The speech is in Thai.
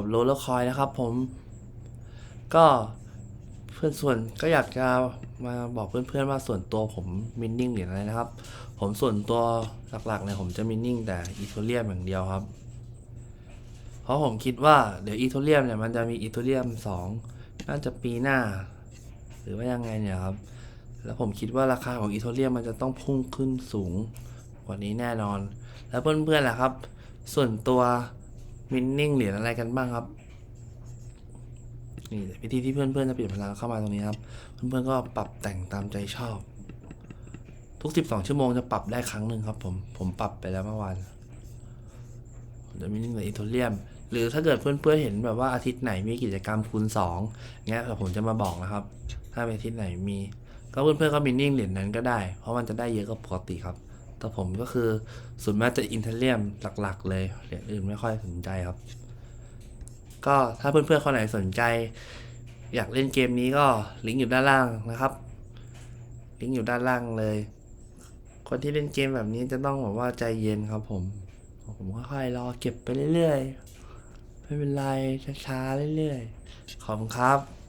ผมโรลเลอร์คอยนะครับผม ก็เพื่อนส่วนก็อยากจะมาบอกเพื่อนๆว่าส่วนตัวผมมินนิ่งเหรียญอะไรนะครับ ผมส่วนตัวหลักๆเนี่ยผมจะมินนิ่งแต่อีโทเรียมอย่างเดียวครับ เพราะผมคิดว่าเดี๋ยวอีโทเรียมเนี่ยมันจะมีอีโทเรียมสองน่าจะปีหน้า หรือว่ายังไงเนี่ยครับ แล้วผมคิดว่าราคาของอีโทเรียมมันจะต้องพุ่งขึ้นสูงกว่านี้แน่นอน แล้วเพื่อนๆล่ะครับ ส่วนตัว มินนิ่งเหรียญอะไรกันบ้างครับ นี่วิธีที่เพื่อนๆจะเปลี่ยนพลังเข้ามาตรงนี้ครับ เพื่อนๆก็ปรับแต่งตามใจชอบ ทุก 12 ชั่วโมงจะปรับได้ครั้งหนึ่งครับ ผม ผมปรับไปแล้วเมื่อวานจะมินิ่งเหรียญอีโทเรียม หรือถ้าเกิดเพื่อนๆเห็นแบบว่าอาทิตย์ไหนมีกิจกรรมคูณ2เงี้ยเดี๋ยผมจะมาบอกนะครับ ถ้าเป็นอาทิตย์ไหนมี ก็เพื่อนๆก็มินิ่งเหรียญนั้นก็ได้ เพราะมันจะได้เยอะกว่าปกติครับ แต่ผมก็คือส่วนมากจะอินเทเลียมหลักๆ เลยเหรียญอื่นไม่ค่อยสนใจครับ ก็ถ้าเพื่อนๆคนไหนสนใจ อยากเล่นเกมนี้ก็ลิงก์อยู่ด้านล่างนะครับ ลิงก์อยู่ด้านล่างเลย คนที่เล่นเกมแบบนี้จะต้องแบบว่าใจเย็นครับผม ผมค่อยๆรอเก็บไปเรื่อยๆ ไม่เป็นไรช้าๆเรื่อยๆ ขอบคุณครับ